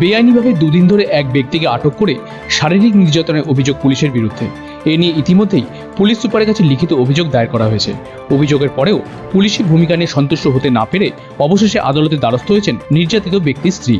বেআইনিভাবে দুদিন ধরে এক ব্যক্তিকে আটক করে শারীরিক নির্যাতনের অভিযোগ পুলিশের বিরুদ্ধে। এ নিয়ে ইতিমধ্যেই পুলিশ সুপারের কাছে লিখিত অভিযোগ দায়ের করা হয়েছে। অভিযোগের পরেও পুলিশের ভূমিকা নিয়ে সন্তুষ্ট হতে না পেরে অবশেষে আদালতে দ্বারস্থ হয়েছেন নির্যাতিত ব্যক্তির স্ত্রী।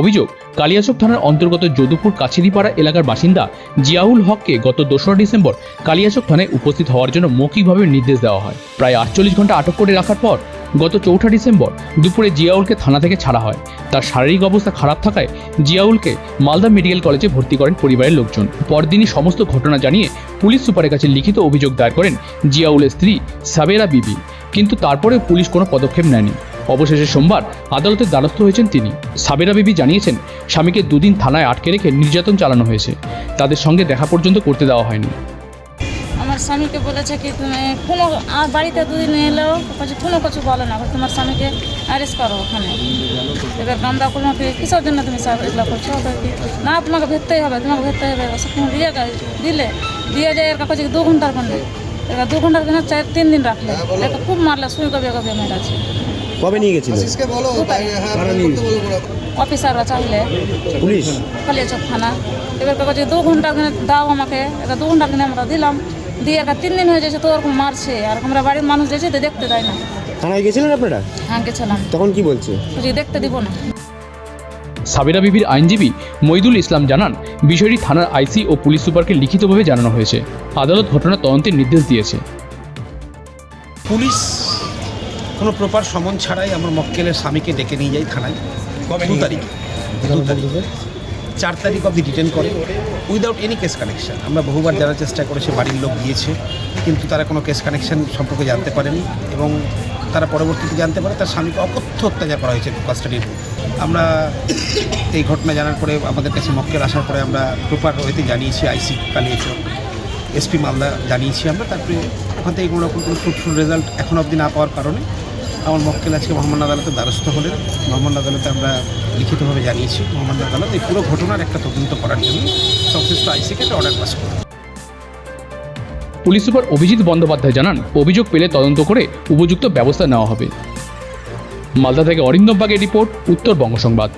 অভিযোগ, কালিয়াচক থানার অন্তর্গত যদুপুর কাছেরিপাড়া এলাকার বাসিন্দা জিয়াউল হককে গত দোসরা ডিসেম্বর কালিয়াচক থানায় উপস্থিত হওয়ার জন্য মৌখিকভাবে নির্দেশ দেওয়া হয়। প্রায় আটচল্লিশ ঘণ্টা আটক করে রাখার পর গত চৌঠা ডিসেম্বর দুপুরে জিয়াউলকে থানা থেকে ছাড়া হয়। তার শারীরিক অবস্থা খারাপ থাকায় জিয়াউলকে মালদা মেডিকেল কলেজে ভর্তি করেন পরিবারের লোকজন। পরদিনই সমস্ত ঘটনা জানিয়ে পুলিশ সুপারের কাছে লিখিত অভিযোগ দায়ের করেন জিয়াউলের স্ত্রী সাবেরা বিবি। কিন্তু তারপরে পুলিশ কোনো পদক্ষেপ নেয়নি। অবশেষে সোমবার আদালতের দ্বারস্থ হয়েছেন তিনি। সাবেরা বিবি জানিয়েছেন, স্বামীকে দুদিন থানায় আটকে রেখে নির্যাতন চালানো হয়েছে। তাদের সঙ্গে দেখা পর্যন্ত করতে দেওয়া হয়নি। স্বামীকে বলেছে কি তুমি কোনো আর বাড়িতে দুদিন এলেও কিছু কোনো কিছু বলে না তোমার স্বামীকে অ্যারেস্ট করো ওখানে। এবার আমরা কোনো কি কিসের জন্য তুমি সব এগুলো করছ? না তোমাকে ভেততেই হবে তোমাকে ভেততে হবে। তুমি দিয়ে দিলে। দিয়ে যায় এর কাছে দু ঘণ্টার জন্য এবার দু ঘণ্টার জন্য চার তিন দিন রাখলে। একে খুব মারলে শুয়ে গবে গবে মেয়েছে কবে নিয়ে গেছিল? অফিসাররা চাইলে। পুলিশ? কালিয়াচক থানা এবার কাছে দু ঘণ্টা ওখানে দাও আমাকে এবার দু ঘণ্টা ওখানে আমরা দিলাম। দিয়ে একটা তিন দিন হয়ে যাচ্ছে তো ওরকম মারছে। আর আমরা বাড়ির মানুষ যাচ্ছে তো দেখতে দেয় না। থানায় গেছিলেন আপনারা? হ্যাঁ গেছিলাম। তখন কি বলছে? বলছি দেখতে দিব না। সাবেরা বিবির আইনজীবী মইদুল ইসলাম জানান বিষয়টি থানার আইসি ও পুলিশ সুপারকে লিখিতভাবে জানানো হয়েছে। আদালত ঘটনা তদন্তের নির্দেশ দিয়েছে। পুলিশ কোনো প্রপার সমন ছাড়াই আমার মক্কেলের স্বামীকে ডেকে নিয়ে যাই থানায়। দু তারিখে। দু তারিখে। চার তারিখ অবধি ডিটেন করে উইদাউট এনি কেস কানেকশান আমরা বহুবার জানার চেষ্টা করেছি, বাড়ির লোক গিয়েছে, কিন্তু তারা কোনো কেস কানেকশন সম্পর্কে জানতে পারেনি এবং তারা পরবর্তীতে জানতে পারে তার স্বামীকে অকথ্য অত্যাচার করা হয়েছে কাস্টাডির আমরা এই ঘটনা জানার পরে আমাদের কাছে মক্কেল আসার পরে আমরা প্রপার ওয়েতে জানিয়েছি আইসি কালিয়েচক এসপি মালদা জানিয়েছি আমরা, তারপরে ওখান থেকে কোনো রকম কোনো ফ্রুটফুল রেজাল্ট এখন অবধি না পাওয়ার কারণে আমার মক্কেল আজকে মোহাম্মদ আদালতে দ্বারস্থ হলেন। মোহাম্মদ আদালতে আমরা লিখিতভাবে জানিয়েছি, মোহাম্মদ আদালত এই পুরো ঘটনার একটা তদন্ত করার জন্য সংশ্লিষ্ট আইসিকে একটা অর্ডার পাস করেন। পুলিশ সুপার অভিজিৎ বন্দ্যোপাধ্যায় জানান, অভিযোগ পেলে তদন্ত করে উপযুক্ত ব্যবস্থা নেওয়া হবে। মালদা থেকে অরিন্দম বাগের রিপোর্ট, উত্তরবঙ্গ সংবাদ।